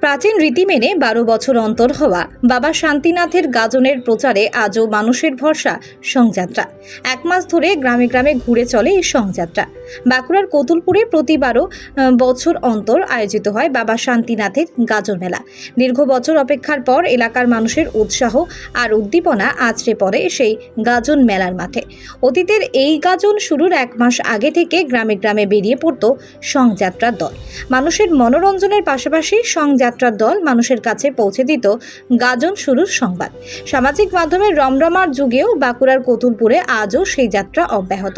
প্রাচীন রীতি মেনে বারো বছর অন্তর হওয়া বাবা শান্তিনাথের গাজনের প্রচারে আজও মানুষের ভরসা সংযাত্রা। এক মাস ধরে গ্রামে গ্রামে ঘুরে চলে এই সংযাত্রা। বাঁকুড়ার কতুলপুরে প্রতিবারও বছর অন্তর আয়োজিত হয় বাবা শান্তিনাথের গাজন মেলা। দীর্ঘ বছর অপেক্ষার পর এলাকার মানুষের উৎসাহ আর উদ্দীপনা আছড়ে পড়ে সেই গাজন মেলার মাঠে। অতীতের এই গাজন শুরুর এক মাস আগে থেকে গ্রামে গ্রামে বেরিয়ে পড়তো সংযাত্রার দল। মানুষের মনোরঞ্জনের পাশাপাশি সংযাত্রার দল মানুষের কাছে পৌঁছে দিত গাজন শুরুর সংবাদ। সামাজিক মাধ্যমে রমরমার যুগেও বাঁকুড়ার কতুলপুরে আজও সেই যাত্রা অব্যাহত।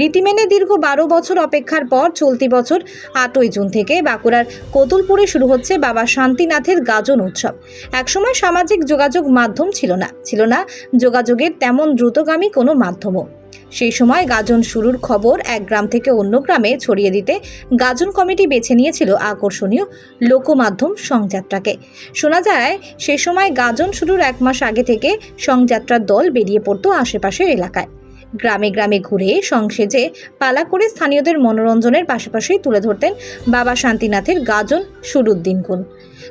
রীতি মেনে দীর্ঘ বারো বছর অপেক্ষার পর চলতি বছর আটই জুন থেকে বাঁকুড়ার কতুলপুরে শুরু হচ্ছে বাবা শান্তিনাথের গাজন উৎসব। একসময় সামাজিক যোগাযোগ মাধ্যম ছিল না ছিল না যোগাযোগের তেমন দ্রুতগামী কোনো মাধ্যমও। সেই সময় গাজন শুরুর খবর এক গ্রাম থেকে অন্য গ্রামে ছড়িয়ে দিতে গাজন কমিটি বেছে নিয়েছিল আকর্ষণীয় লোকমাধ্যম সংযাত্রাকে। শোনা যায়, সে সময় গাজন শুরুর এক মাস আগে থেকে সংযাত্রার দল বেরিয়ে পড়তো আশেপাশের এলাকায়। গ্রামে গ্রামে ঘুরে সংসেজে পালা করে স্থানীয়দের মনোরঞ্জনের পাশাপাশি তুলে ধরতেন বাবা শান্তিনাথের গাজন শুরুর দিনগুণ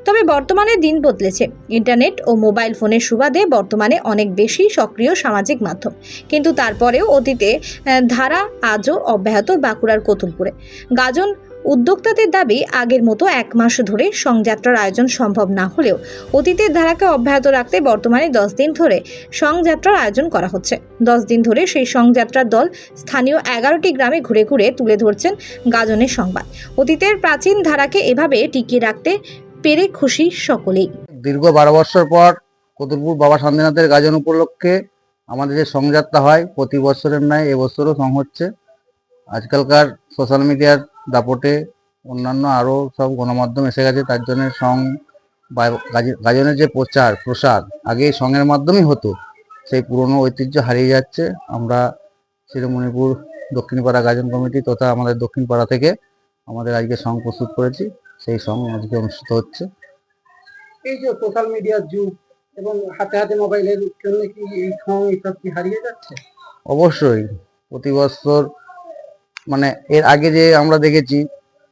তবে বর্তমানে দিন বদলেছে। ইন্টারনেট ও মোবাইল ফোনের সুবাদে বর্তমানে অনেক বেশি সক্রিয় সামাজিক মাধ্যম। কিন্তু তারপরেও অতীতে ধারা আজও অব্যাহত বাঁকুড়ার কতুলপুরে। গাজন উদ্যোক্তাদের দাবি, আগের মতো এক মাস ধরে সংযাত্রার আয়োজন সম্ভব না হলেও অতীতের ধারাকে অব্যাহত রাখতে বর্তমানে দশ দিন ধরে সংযাত্রার আয়োজন করা হচ্ছে। দশ দিন ধরে সেই সংযাত্রার দল স্থানীয় এগারোটি গ্রামে ঘুরে ঘুরে তুলে ধরছেন গাজনের সংবাদ। অতীতের প্রাচীন ধারাকে এভাবে টিকিয়ে রাখতে পেরে খুশি সকলেই। দীর্ঘ বারো বছর পর কতুলপুর বাবা শান্তিনাথের গাজন উপলক্ষে আমাদের যে সংযাত্রা হয়, প্রতি বছরের ন্যায় এবছরও সং হচ্ছে। আজকালকার সোশ্যাল মিডিয়ার দাপটে অন্যান্য আরও সব গণমাধ্যম এসে গেছে তার জন্য সং বা গাজনের যে প্রচার প্রসার আগে সঙ্গের মাধ্যমেই হতো। সেই পুরনো ঐতিহ্য হারিয়ে যাচ্ছে। আমরা শিরোমণিপুর দক্ষিণপাড়া গাজন কমিটি তথা আমাদের দক্ষিণপাড়া থেকে আমাদের আজকে সং প্রস্তুত করেছি। সেই সং আজকে অনুষ্ঠিত হচ্ছে। এই যে সোশ্যাল মিডিয়ার যুগ এবং হাতে হাতে মোবাইলের জন্য কি এই সং এসব কি হারিয়ে যাচ্ছে? অবশ্যই। প্রতি বছর মানে এর আগে যে আমরা দেখেছি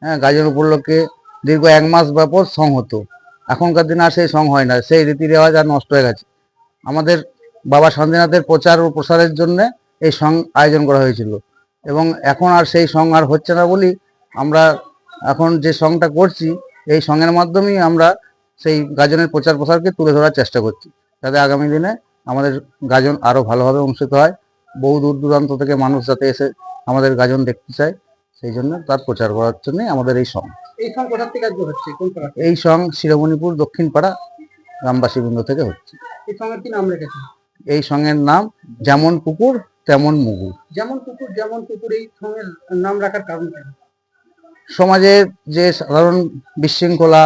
হ্যাঁ গাজন উপলক্ষে দীর্ঘ এক মাস ব্যাপক সং হতো। এখনকার দিনে আর সেই সং হয় না, সেই রীতি রেওয়াজ আর নষ্ট হয়ে গেছে। আমাদের বাবা শান্তিনাথের প্রচার ও প্রসারের জন্য এই সং আয়োজন করা হয়েছিল। এবং এখন আর সেই সং আর হচ্ছে না বলি আমরা এখন যে সংটা করছি, এই সঙ্গের মাধ্যমেই আমরা সেই গাজনের প্রচার প্রসারকে তুলে ধরার চেষ্টা করছি। যাতে আগামী দিনে আমাদের গাজন আরও ভালোভাবে অনুষ্ঠিত হয়, বহু দূর দূরান্ত থেকে মানুষ যাতে এসে আমাদের গাজন দেখতে চায় সেই জন্য তার প্রচার করার জন্য আমাদের এই সং এই সং কোথা থেকে আজকে হচ্ছে? কোন পাড়া এই সং শিরোমণিপুর দক্ষিণপাড়া গ্রামবাসী বৃন্দ থেকে হচ্ছে। এই সঙ্গের কি নাম রেখেছে এই সঙ্গের নাম যেমন কুকুর তেমন মুগুর। যেমন কুকুর যেমন কুকুর এই সঙ্গের নাম রাখার কারণ কেন সমাজের যে সাধারণ বিশৃঙ্খলা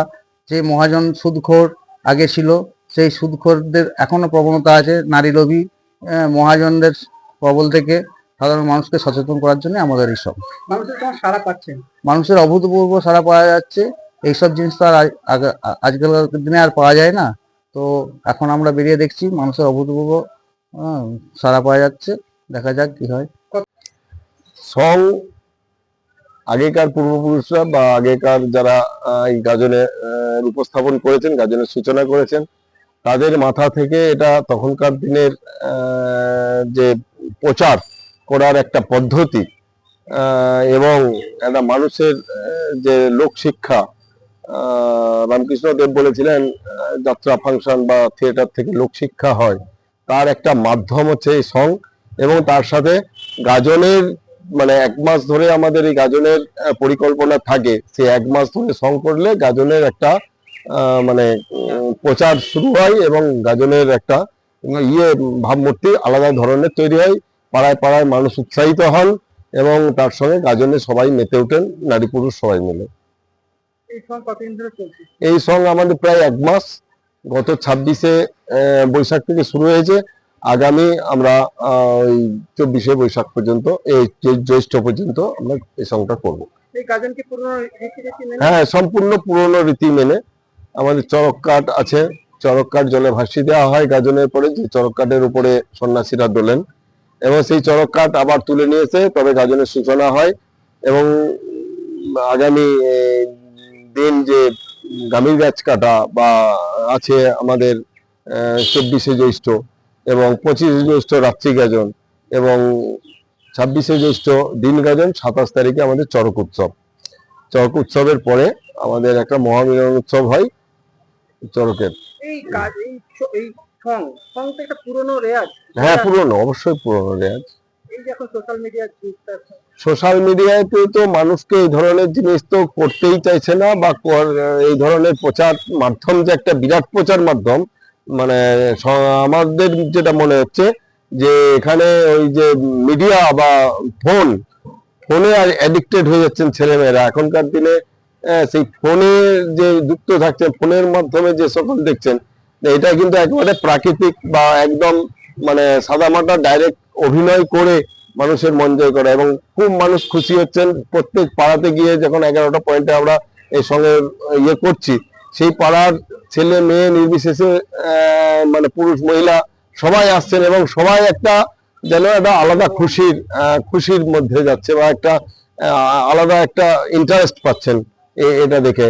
যে মহাজন সুদখোর আগে ছিল সেই সুদখোরদের এখনও প্রবণতা আছে নারী লোভী মহাজনদের প্রবল থেকে। সাধারণ মানুষকে সচেতন করার জন্য আমাদের এই সব। মানুষের সারা পাচ্ছেন? মানুষের অভূতপূর্ব সারা পাওয়া যাচ্ছে। এইসব জিনিস তো আর আজকালকার দিনে আর পাওয়া যায় না। তো এখন আমরা বেরিয়ে দেখছি মানুষের অভূতপূর্ব সারা পাওয়া যাচ্ছে। দেখা যাক কি হয়। সং আগেকার পূর্বপুরুষরা বা আগেকার যারা এই গাজনে উপস্থাপন করেছেন গাজনের সূচনা করেছেন তাদের মাথা থেকে এটা তখনকার দিনের যে প্রচার করার একটা পদ্ধতি এবং একটা মানুষের যে লোকশিক্ষা রামকৃষ্ণ দেব বলেছিলেন যাত্রা ফাংশন বা থিয়েটার থেকে লোকশিক্ষা হয়, তার একটা মাধ্যম হচ্ছে এই সং, এবং তার সাথে গাজনের মানে এক মাস ধরে আমাদের এই গাজনের পরিকল্পনা থাকে, সে এক মাস ধরে সং করলে গাজনের একটা মানে প্রচার শুরু হয় এবং গাজনের একটা ইয়ে ভাবমূর্তি আলাদা ধরনের তৈরি হয়। পাড়ায় পাড়ায় মানুষ উৎসাহিত হন এবং তার সঙ্গে গাজনে সবাই মেতে ওঠেন নারী পুরুষ সবাই মিলে। এই সং আমাদের প্রায় এক মাস। গত ছাব্বিশে বৈশাখ থেকে শুরু হয়েছে। আগামী আমরা ওই চব্বিশে বৈশাখ পর্যন্ত এই জ্যৈষ্ঠ পর্যন্ত আমরা এই সংটা করব। হ্যাঁ সম্পূর্ণ পুরনো রীতি মেনে। আমাদের চরক কাঠ আছে। চরক কাঠ জলে ভাসিয়ে দেওয়া হয় গাজনের পরে। যে চরক কাঠের উপরে সন্ন্যাসীরা দোলেন এবং সেই চরক কাঠ আবার তুলে নিয়ে এসে তবে গাজনের সূচনা হয়। এবং আগামী দিন যে গামীর গাছ কাটা বা আছে আমাদের চব্বিশে জ্যৈষ্ঠ এবং পঁচিশে জ্যৈষ্ঠ রাত্রি গাজন এবং ছাব্বিশে জ্যৈষ্ঠ দিন গাজন, সাতাশ তারিখে আমাদের চড়ক উৎসব। চড়ক উৎসবের পরে আমাদের একটা মহামিলন উৎসব হয় চড়কের। সং সং তো একটা পুরনো রেয়াজ। হ্যাঁ পুরনো অবশ্যই পুরনো রেয়াজ। এই যে সোশ্যাল সোশ্যাল মিডিয়াতে তো মানুষকে এই ধরনের জিনিস তো করতেই চাইছে না বা এই ধরনের প্রচার মাধ্যম যে একটা বিরাট প্রচার মাধ্যম মানে আমাদের যেটা মনে হচ্ছে যে এখানে ওই যে মিডিয়া বা ফোন ফোনে অ্যাডিক্টেড হয়ে যাচ্ছেন ছেলেমেয়েরা। এখনকার দিনে সেই ফোনে যে যুক্ত থাকছে ফোনের মাধ্যমে যে সকল দেখছেন এটা কিন্তু একেবারে প্রাকৃতিক বা একদম মানে সাদামাটা ডাইরেক্ট অভিনয় করে মানুষের মন জয় করা এবং খুব মানুষ খুশি হচ্ছেন। প্রত্যেক পাড়াতে গিয়ে যখন এগারোটা পয়েন্টে আমরা এই সঙ্গে ইয়ে করছি, সেই পাড়ার ছেলে, মেয়ে, নির্বিশেষে মানে পুরুষ, মহিলা সবাই আসছেন এবং সবাই একটা যেন একটা আলাদা খুশির খুশির মধ্যে যাচ্ছে বা একটা আলাদা একটা ইন্টারেস্ট পাচ্ছেন এটা দেখে।